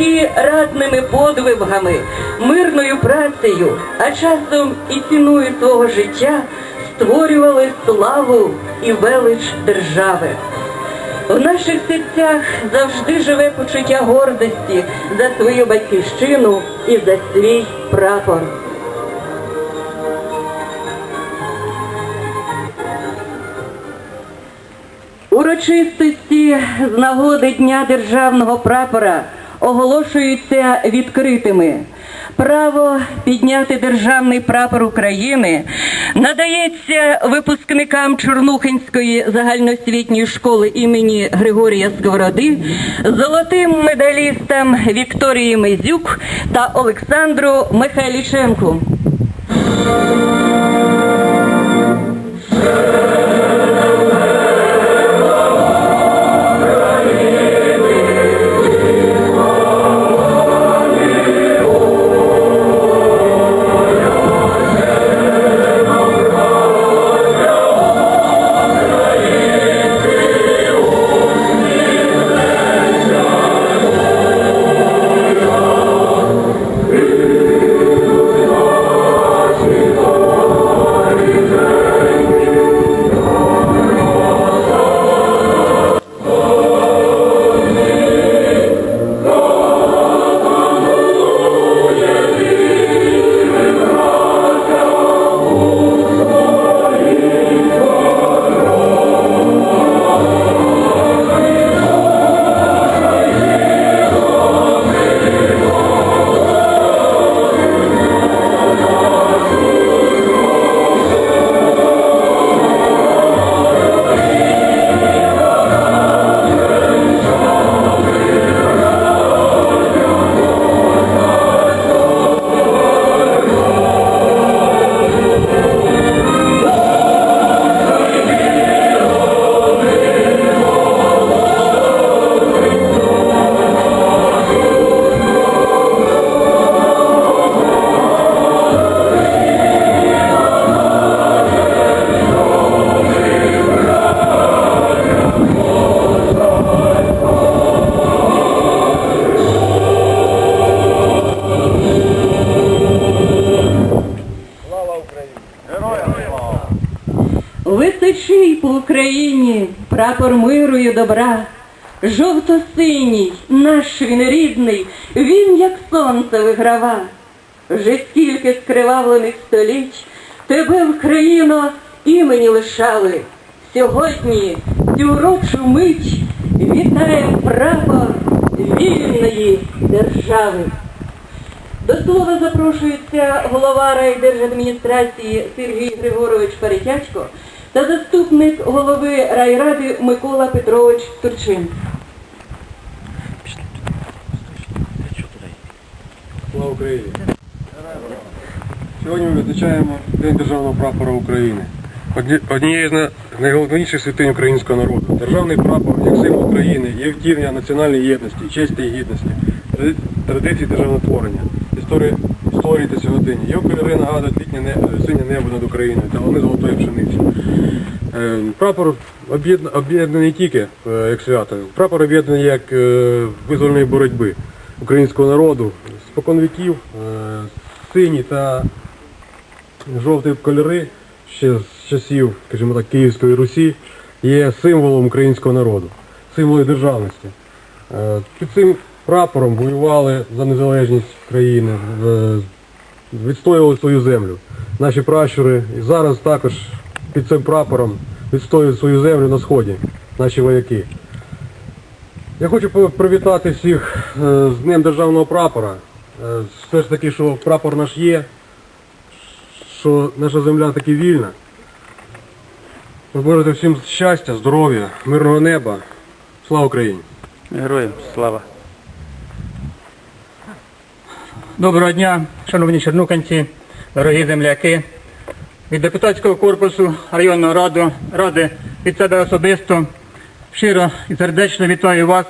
Які разними подвигами, мирною працею, а часом і ціною свого життя створювали славу і велич держави. В наших серцях завжди живе почуття гордості за свою батьківщину і за свій прапор. Урочистості з нагоди Дня державного прапора оголошуються відкритими. Право підняти державний прапор України надається випускникам Чорнухинської загальноосвітньої школи імені Григорія Сковороди, золотим медалістам Вікторії Мезюк та Олександру Михайліченку. Україні прапор миру і добра, жовто-синій, наш він рідний, він як сонце виграва. Вже скільки скривавлених століть тебе, Україно, імені лишали. Сьогодні цю урочу мить вітає прапор вільної держави. До слова запрошується голова райдержадміністрації Сергій Григорович Перетячко та заступник голови райради Микола Петрович Турчин. Слава Україні! Сьогодні ми відзначаємо День державного прапора України. Одні- Однією з найголовніших святинь українського народу. Державний прапор, як символ України, є втілення національної єдності, честі і гідності, тради- традиції державотворення, історії, та сьогодення. Його нагадують літнє не, синє небо над Україною та вони золотої пшениці. Е, Прапор об'єдна- об'єднаний не тільки е, як свято. Прапор об'єднаний як е, визвольної боротьби. українського народу. Спокон віків сині та жовті кольори ще з часів, скажімо так, Київської Русі є символом українського народу, символом державності. Під цим прапором воювали за незалежність країни, е, відстоювали свою землю. Наші пращури і зараз також під цим прапором відстоюють свою землю на сході, наші вояки. Я хочу привітати всіх е, з Днем Державного прапора. Е, Все ж таки, що прапор наш є, що наша земля таки вільна. Побажати всім щастя, здоров'я, мирного неба. Слава Україні! Героям слава. Доброго дня, шановні чернуканці, дорогі земляки. Від депутатського корпусу районного раду, ради від себе особисто щиро і сердечно вітаю вас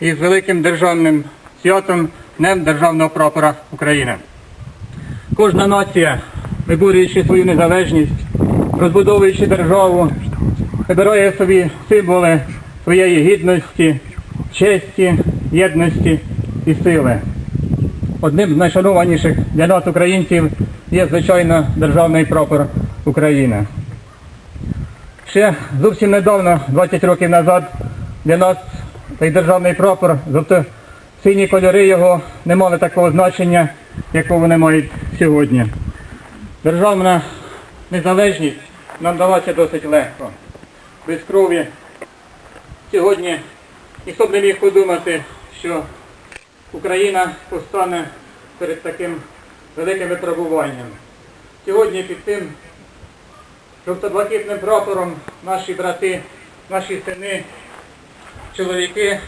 із великим державним святом Днем Державного прапора України. Кожна нація, виборюючи свою незалежність, розбудовуючи державу, вибирає собі символи своєї гідності, честі, єдності і сили. Одним з найшанованіших для нас українців є, звичайно, державний прапор України. Ще зовсім недавно, 20 років назад, для нас цей державний прапор, тобто сині кольори його не мали такого значення, якого вони мають сьогодні. Державна незалежність нам далася досить легко, без крові. Сьогодні ніхто б не міг подумати, що Україна постане перед таким великим випробуванням. Сьогодні під тим жовто-блакитним прапором наші брати, наші сини, чоловіки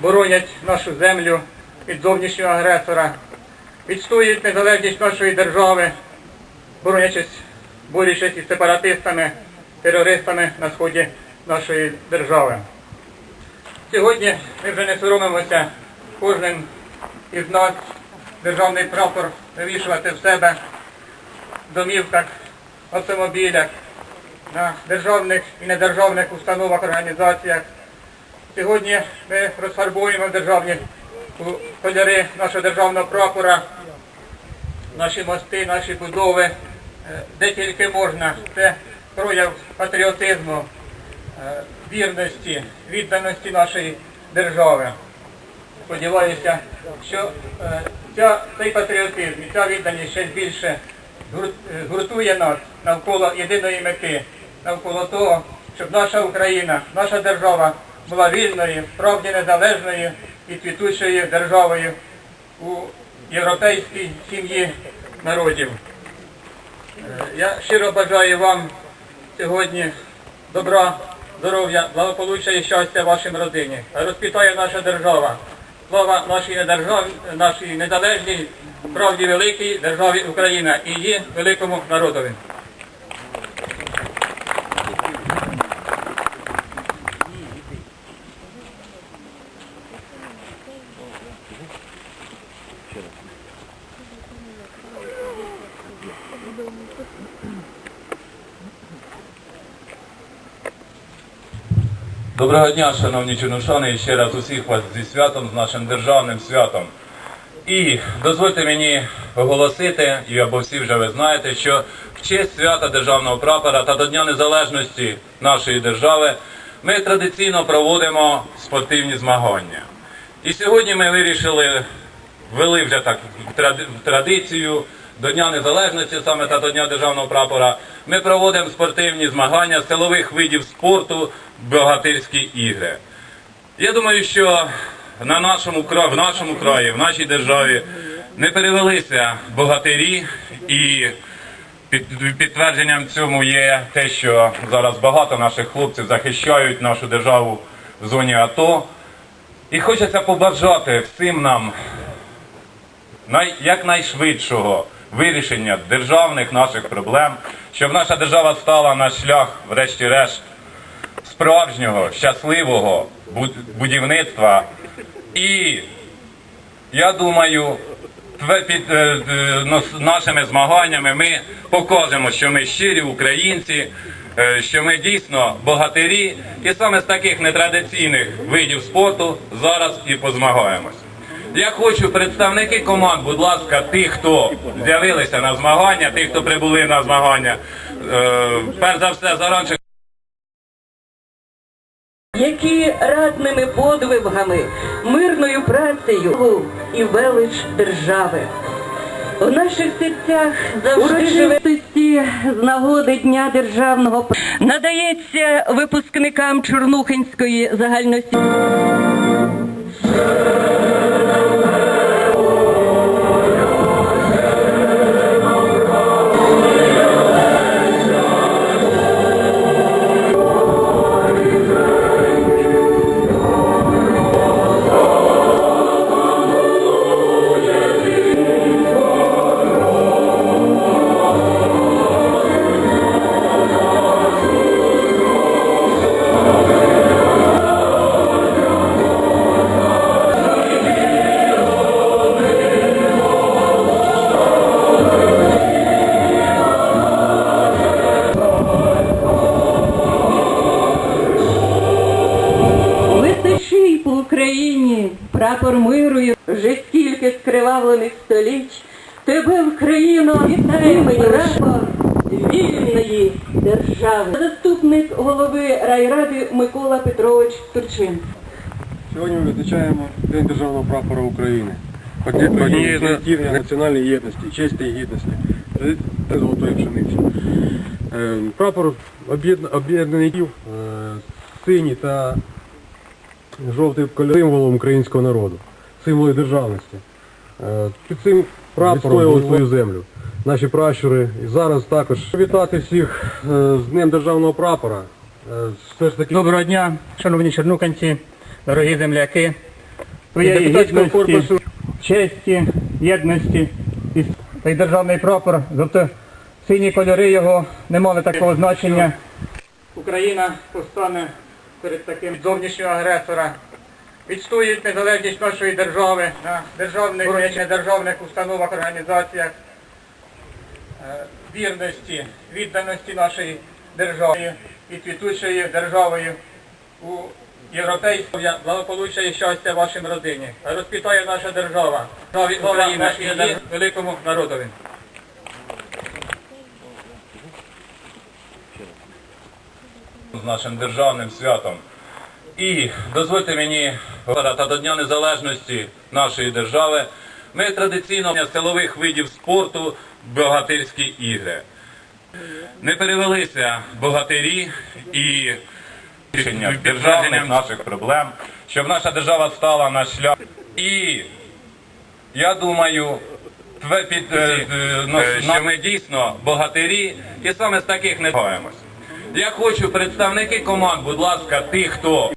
боронять нашу землю від зовнішнього агресора, відстоюють незалежність нашої держави, боронячись, борючись із сепаратистами, терористами на сході нашої держави. Сьогодні ми вже не соромимося кожним із нас державний прапор вивішувати в себе в домівках, автомобілях, на державних і недержавних установах, організаціях. Сьогодні ми розфарбуємо державні кольори нашого державного прапора, наші мости, наші будови, е, де тільки можна. Це прояв патріотизму, е, вірності, відданості нашої держави. Сподіваюся, що е, ця, цей патріотизм і ця відданість ще більше е, гуртує нас навколо єдиної мети, навколо того, щоб наша Україна, наша держава була вільною, справді незалежною і квітучою державою у європейській сім'ї народів. Е, Я щиро бажаю вам сьогодні добра, здоров'я, благополуччя і щастя вашим родині. Хай Розквітає наша держава. Слава нашій державі, нашій незалежній, правді великій державі Україна і її великому народові. Доброго дня, шановні чорнушани, і ще раз усіх вас зі святом, з нашим державним святом. І дозвольте мені оголосити, і або всі вже ви знаєте, що в честь свята державного прапора та до Дня Незалежності нашої держави ми традиційно проводимо спортивні змагання. І сьогодні ми вирішили, ввели вже так традицію до Дня Незалежності, саме та до Дня державного прапора. Ми проводимо спортивні змагання з силових видів спорту, богатирські ігри. Я думаю, що на нашому в нашому краї, в нашій державі не перевелися богатирі, і підтвердженням цьому є те, що зараз багато наших хлопців захищають нашу державу в зоні АТО. І хочеться побажати всім нам най, якнайшвидшого вирішення державних наших проблем, щоб наша держава стала на шлях, врешті-решт, справжнього, щасливого будівництва. І я думаю, під е, е, нашими змаганнями ми покажемо, що ми щирі українці, е, що ми дійсно богатирі, і саме з таких нетрадиційних видів спорту зараз і позмагаємось. Я хочу представники команд, будь ласка, тих, хто з'явилися на змагання, тих, хто прибули на змагання. Е, перш за все, заранше які ратними подвигами, мирною працею і велич держави. В наших серцях завжди живе з нагоди Дня державного надається випускникам Чорнухинської загальності. Скривавлених століть. Тебе, Україно, вітає мені прапор вільної держави. Заступник голови райради Микола Петрович Турчин. Сьогодні ми відзначаємо День державного прапора України. Одні- національної єдності, честі і гідності та золотої пшениці. Е, Прапор об'єдна- об'єднаний е, синій та жовтий символом українського народу, символом державності. Е, Під цим прапором відстоювали свою землю. Наші пращури. І зараз також вітати всіх е, з Днем державного прапора. Е, Все ж таки Доброго дня, шановні чернуканці, дорогі земляки. Твоєї депутатського гідності, корпусу. честі, єдності і той державний прапор, тобто сині кольори його не мали такого значення. Україна постане перед таким зовнішнього агресора. Відстоюють незалежність нашої держави на державних боронячи державних установах, організаціях, е, вірності, відданості нашої держави і квітучою державою у європейському благополуччя і щастя вашим родині. Розквітає наша держава. Україна і великому народові. з нашим державним святом. І дозвольте мені та до Дня Незалежності нашої держави. Ми традиційно з силових видів спорту богатирські ігри. Не перевелися богатирі і рішення державних наших проблем, щоб наша держава стала на шлях. І я думаю, під, е, е, ну, що ми дійсно богатирі, і саме з таких не бавимось. Я хочу представники команд, будь ласка, тих, хто